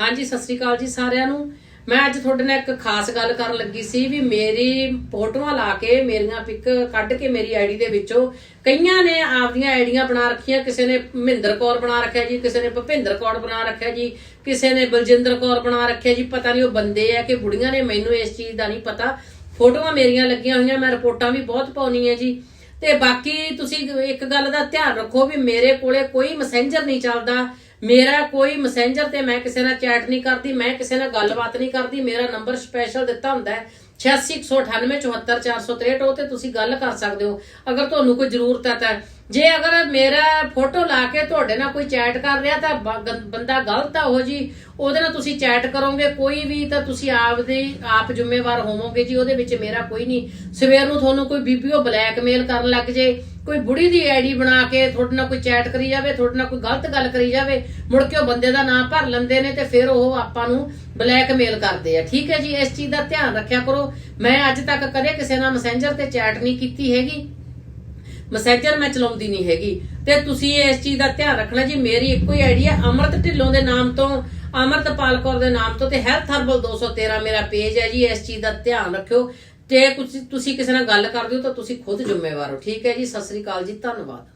ਹਾਂਜੀ, ਸਤਿ ਸ੍ਰੀ ਅਕਾਲ ਜੀ ਸਾਰਿਆਂ ਨੂੰ। ਮੈਂ ਅੱਜ ਤੁਹਾਡੇ ਨਾਲ ਇੱਕ ਖਾਸ ਗੱਲ ਕਰਨ ਲੱਗੀ ਸੀ ਵੀ ਮੇਰੀ ਫੋਟੋਆਂ ਲਾ ਕੇ, ਮੇਰੀਆਂ ਪਿਕ ਕੱਢ ਕੇ ਮੇਰੀ ਆਈਡੀ ਦੇ ਵਿੱਚੋਂ ਕਈਆਂ ਨੇ ਆਪਦੀਆਂ ਆਈਡੀਆਂ ਬਣਾ ਰੱਖੀਆਂ, ਕਿਸੇ ਨੇ ਮਹਿੰਦਰ ਕੌਰ ਬਣਾ ਰੱਖਿਆ ਜੀ, ਕਿਸੇ ਨੇ ਭੁਪਿੰਦਰ ਕੌਰ ਬਣਾ ਰੱਖਿਆ ਜੀ, ਕਿਸੇ ਨੇ ਬਲਜਿੰਦਰ ਕੌਰ ਬਣਾ ਰੱਖਿਆ ਜੀ, ਪਤਾ ਨਹੀਂ ਉਹ ਬੰਦੇ ਆ ਕਿ ਬੁੜੀਆਂ ਨੇ, ਮੈਨੂੰ ਇਸ ਚੀਜ਼ ਦਾ ਨਹੀਂ ਪਤਾ। ਫੋਟੋਆਂ ਮੇਰੀਆਂ ਲੱਗੀਆਂ ਹੋਈਆਂ, ਮੈਂ ਰਿਪੋਰਟਾਂ ਵੀ ਬਹੁਤ ਪਾਉਣੀ ਹੈ ਜੀ। ਤੇ ਬਾਕੀ ਤੁਸੀਂ ਇੱਕ ਗੱਲ ਦਾ ਧਿਆਨ ਰੱਖੋ ਵੀ ਮੇਰੇ ਕੋਲੇ ਕੋਈ ਮੈਸੇਂਜਰ ਨਹੀਂ ਚੱਲਦਾ। ਮੇਰਾ ਕੋਈ ਮੈਸੇਂਜਰ ਤੇ ਮੈਂ ਕਿਸੇ ਨਾਲ ਚੈਟ ਨਹੀਂ ਕਰਦੀ, ਮੈਂ ਕਿਸੇ ਨਾਲ ਗੱਲਬਾਤ ਨਹੀਂ ਕਰਦੀ, ਮੇਰਾ ਨੰਬਰ ਸਪੈਸ਼ਲ ਦਿੱਤਾ ਹੁੰਦਾ ਹੈ 8618974463 ਉਹ ਤੇ ਤੁਸੀਂ ਗੱਲ ਕਰ ਸਕਦੇ ਹੋ। ਅਗਰ ਤੁਹਾਨੂੰ ਕੋਈ ਜ਼ਰੂਰਤ ਹੈ ਤਾਂ, ਜੇ ਅਗਰ ਮੇਰਾ ਫੋਟੋ ਲਾ ਕੇ ਤੁਹਾਡੇ ਨਾਲ ਕੋਈ ਚੈਟ ਕਰ ਰਿਹਾ ਤਾਂ ਬੰਦਾ ਗਲਤ ਆ ਉਹ ਜੀ। ਉਹਦੇ ਨਾਲ ਤੁਸੀਂ ਚੈਟ ਕਰੋਗੇ, ਕੋਈ ਵੀ ਤਾਂ ਤੁਸੀਂ ਆਪ ਆਪਦੇ, ਆਪ ਜ਼ਿੰਮੇਵਾਰ ਹੋਵੋਗੇ ਜੀ, ਉਹਦੇ ਵਿੱਚ ਮੇਰਾ ਕੋਈ ਨਹੀਂ। ਸਵੇਰ ਨੂੰ ਤੁਹਾਨੂੰ ਕੋਈ ਬੀਪੀਓ ਬਲੈਕਮੇਲ ਕਰਨ ਲੱਗ ਜੇ, ਕੋਈ ਬੁੜੀ ਦੀ ਆਈਡੀ ਬਣਾ ਕੇ ਤੁਹਾਡੇ ਨਾਲ ਕੋਈ ਚੈਟ ਕਰੀ ਜਾਵੇ, ਤੁਹਾਡੇ ਨਾਲ ਕੋਈ ਗਲਤ ਗੱਲ ਕਰੀ ਜਾਵੇ, ਮੁੜ ਕੇ ਉਹ ਬੰਦੇ ਦਾ ਨਾਮ ਭਰ ਲੈਂਦੇ ਨੇ ਤੇ ਫਿਰ ਉਹ ਆਪਾਂ ਨੂੰ ਬਲੈਕਮੇਲ ਕਰਦੇ ਆ। ਠੀਕ ਹੈ ਜੀ, ਇਸ ਚੀਜ਼ ਦਾ ਧਿਆਨ ਰੱਖਿਆ ਕਰੋ। ਮੈਂ ਅੱਜ ਤੱਕ ਕਦੇ ਕਿਸੇ ਨਾਲ ਮੈਸੇਂਜਰ ਤੇ ਚੈਟ ਨਹੀਂ ਕੀਤੀ ਹੈਗੀ। ਮੈਸੇਂਜਰ ਮੈਂ ਚਲਾਉਂਦੀ ਨਹੀਂ ਹੈਗੀ। ਤੇ ਤੁਸੀਂ ਇਸ ਚੀਜ਼ ਦਾ ਧਿਆਨ ਰੱਖਣਾ ਜੀ, ਮੇਰੀ ਇੱਕੋ ਹੀ ਆਈਡੀਆ ਹੈ ਅਮਰਤ ਢਿੱਲੋਂ ਦੇ ਨਾਮ ਤੋਂ, ਅਮਰਤਪਾਲ ਕੌਰ ਦੇ ਨਾਮ ਤੋਂ ਤੇ ਹੈਲਥ ਹਰਬਲ 213 ਮੇਰਾ ਪੇਜ ਹੈ ਜੀ, ਇਸ ਚੀਜ਼ ਦਾ ਧਿਆਨ ਰੱਖਿਓ। ਤੇ ਤੁਸੀਂ ਕਿਸੇ ਨਾਲ ਗੱਲ ਕਰਦੇ ਹੋ ਤਾਂ ਤੁਸੀਂ ਖੁਦ ਜ਼ਿੰਮੇਵਾਰ ਹੋ। ਠੀਕ ਹੈ ਜੀ, ਸਤਿ ਸ੍ਰੀ ਅਕਾਲ ਜੀ, ਧੰਨਵਾਦ।